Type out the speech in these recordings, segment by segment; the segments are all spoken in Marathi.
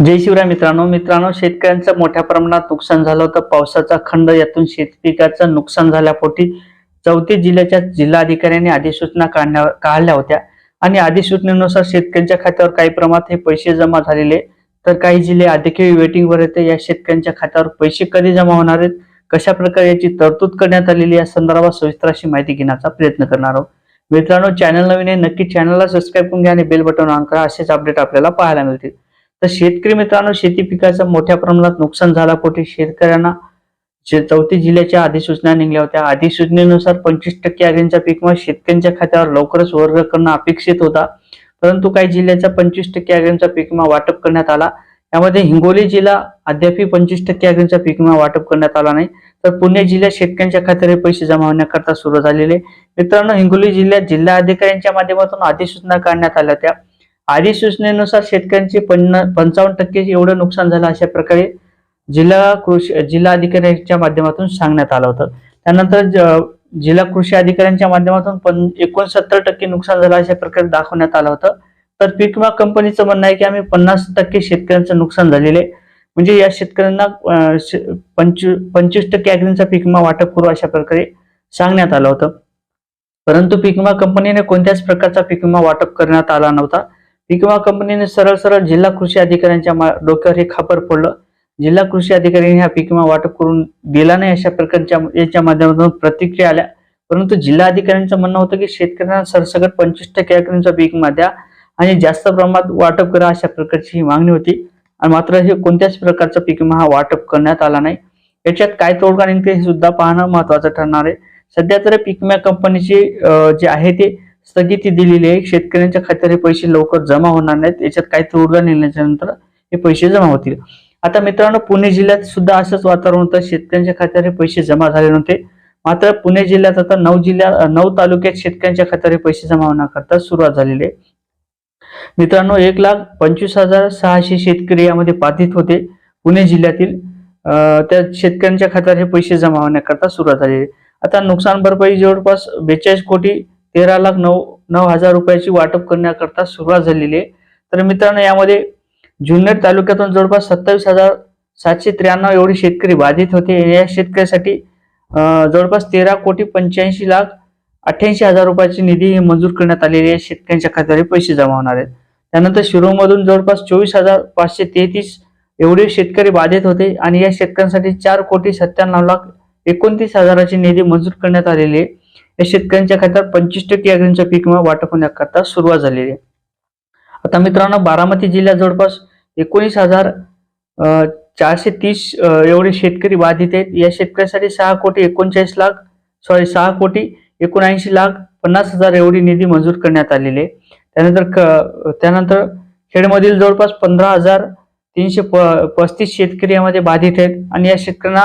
जय शिवराय मित्रांनो. मित्रांनो शेतकऱ्यांचं मोठ्या प्रमाणात नुकसान झालं होतं. पावसाचा खंड यातून शेतपिकाचं नुकसान झाल्यापोटी चौतीस जिल्ह्याच्या जिल्हाधिकाऱ्यांनी अधिसूचना काढण्या काढल्या होत्या. आणि अधिसूचनेनुसार शेतकऱ्यांच्या खात्यावर काही प्रमाणात हे पैसे जमा झालेले तर काही जिल्हे अधिकही वेटिंगवर येते. या शेतकऱ्यांच्या खात्यावर पैसे कधी जमा होणार आहेत? कशा प्रकारे याची तरतूद करण्यात आलेली या संदर्भात सविस्तर अशी माहिती घेण्याचा प्रयत्न करणार आहोत. मित्रांनो चॅनल नवीन आहे नक्की चॅनलला सबस्क्राईब करून घ्या आणि बेल बटन ऑन करा. असेच अपडेट आपल्याला पाहायला मिळतील. तर शेतकरी मित्रांनो शेती पिकाचं मोठ्या प्रमाणात नुकसान झाल्यापोटी शेतकऱ्यांना चौथी जिल्ह्याच्या अधिसूचना निघल्या होत्या. अधिसूचनेनुसार पंचवीस टक्के अग्रींचा पीक विमा शेतकऱ्यांच्या खात्यावर लवकरच वर्ग करणं अपेक्षित होता. परंतु काही जिल्ह्याचा पंचवीस टक्के अग्रींचा पीक विमा वाटप करण्यात आला. यामध्ये हिंगोली जिल्हा अद्यापही पंचवीस टक्के अग्रींचा पीक विमा वाटप करण्यात आला नाही. तर पुणे जिल्ह्यात शेतकऱ्यांच्या खात्यावर हे पैसे जमा होण्याकरता सुरू झालेले. मित्रांनो हिंगोली जिल्ह्यात जिल्हा अधिकाऱ्यांच्या माध्यमातून अधिसूचना काढण्यात आल्या होत्या. अधिसूचनेनुसार शेतकऱ्यांचे पन्ना पंचावन्न टक्के एवढं नुकसान झालं अशा प्रकारे जिल्हा कृषी जिल्हा अधिकाऱ्यांच्या माध्यमातून सांगण्यात आलं होतं. त्यानंतर ज- जिल्हा कृषी अधिकाऱ्यांच्या माध्यमातून पण एकोणसत्तर टक्के नुकसान झालं अशा प्रकारे दाखवण्यात आलं होतं. तर पीक विमा कंपनीचं म्हणणं आहे की आम्ही पन्नास टक्के शेतकऱ्यांचं नुकसान झालेले. आहे. म्हणजे या शेतकऱ्यांना पंचवीस पंचवीस टक्के अग्रींचा पीक विमा वाटप करू अशा प्रकारे सांगण्यात आलं होतं. परंतु पीक विमा कंपनीने कोणत्याच प्रकारचा पीक विमा वाटप करण्यात आला नव्हता. पीक विमा कंपनीने सरळ सरळ जिल्हा कृषी अधिकाऱ्यांच्या मा- डोक्यावर हे खापर फोडलं. जिल्हा कृषी अधिकाऱ्यांनी हा पीक विमा वाटप करून दिला नाही अशा प्रकारच्या याच्या माध्यमातून प्रतिक्रिया आल्या. परंतु जिल्हा अधिकाऱ्यांचं म्हणणं होतं की शेतकऱ्यांना सरसकट पंचवीस टक्के अग्रींचा पीक विमा द्या आणि जास्त प्रमाणात वाटप करा अशा प्रकारची ही मागणी होती. आणि मात्र हे कोणत्याच प्रकारचा पीक विमा हा वाटप करण्यात आला नाही. याच्यात काय तोडगा निघते हे सुद्धा पाहणं महत्वाचं ठरणार आहे. सध्या तर पीक विमा कंपनीची जे आहे ते स्थगिती दिलेली आहे. शेतकऱ्यांच्या खात्यात हे पैसे लवकर जमा होणार नाहीत. याच्यात काही तोडगा निघण्याच्या नंतर हे पैसे जमा होतील. आता मित्रांनो पुणे जिल्ह्यात सुद्धा असंच वातावरण होतं. शेतकऱ्यांच्या खात्यात हे पैसे जमा झाले नव्हते. मात्र पुणे जिल्ह्यात आता नऊ जिल्ह्या नऊ तालुक्यात शेतकऱ्यांच्या खात्यात हे पैसे जमा होण्याकरता सुरुवात झालेली आहे. मित्रांनो एक लाख पंचवीस हजार सहाशे शेतकरी यामध्ये बाधित होते पुणे जिल्ह्यातील. त्या शेतकऱ्यांच्या खात्यात हे पैसे जमा होण्याकरता सुरुवात झालेली आहे. आता नुकसान भरपाई जवळपास बेचाळीस कोटी तेरा लाख नऊ नऊ हजार रुपयाची वाटप करण्याकरता सुरुवात झालेली आहे. तर मित्रांनो यामध्ये जुन्नर तालुक्यातून जवळपास सत्तावीस हजार सातशे त्र्याण्णव एवढे शेतकरी बाधित होते. या शेतकऱ्यासाठी जवळपास तेरा कोटी पंच्याऐंशी लाख अठ्ठ्याऐंशी हजार रुपयाची निधी ही मंजूर करण्यात आलेली आहे. शेतकऱ्यांच्या खात्यावर पैसे जमा होणार आहेत. त्यानंतर शिरोमधून जवळपास चोवीस हजार पाचशे तेहतीस एवढे शेतकरी बाधित होते आणि या शेतकऱ्यांसाठी चार कोटी सत्त्याण्णव लाख एकोणतीस हजाराची निधी मंजूर करण्यात आलेली आहे. या शेतकऱ्यांच्या खात्यात पंचवीस टक्के अग्रींचा पीक विमा वाटप होण्याकरता सुरुवात झालेली आहे. आता मित्रांनो बारामती जिल्ह्यात जवळपास एकोणीस हजार चारशे तीस एवढे शेतकरी बाधित आहेत. या शेतकऱ्यासाठी सहा कोटी एकोणचाळीस लाख सॉरी सहा कोटी एकोणऐंशी लाख पन्नास हजार एवढी निधी मंजूर करण्यात आलेली आहे. त्यानंतर त्यानंतर खेडमधील जवळपास पंधरा हजार तीनशे प पस्तीस शेतकरी यामध्ये बाधित आहेत. आणि या शेतकऱ्यांना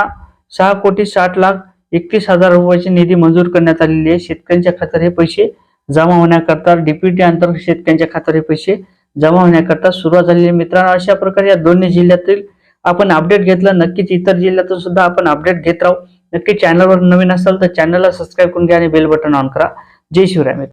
सहा कोटी साठ लाख एकतीस हजार रुपयाची निधी मंजूर करण्यात आलेली आहे. शेतकऱ्यांच्या खात्यात हे पैसे जमा होण्याकरता डीपीटी अंतर्गत शेतकऱ्यांच्या खात्यात हे पैसे जमा होण्याकरता सुरुवात झालेली आहे. मित्रांनो अशा प्रकारे या दोन्ही जिल्ह्यातील आपण अपडेट घेतलं. नक्कीच इतर जिल्ह्यातून सुद्धा आपण अपडेट घेत राहू. नक्की चॅनलवर नवीन असाल तर चॅनलला सबस्क्राईब करून घ्या आणि बेल बटन ऑन करा. जय शिवराय मित्र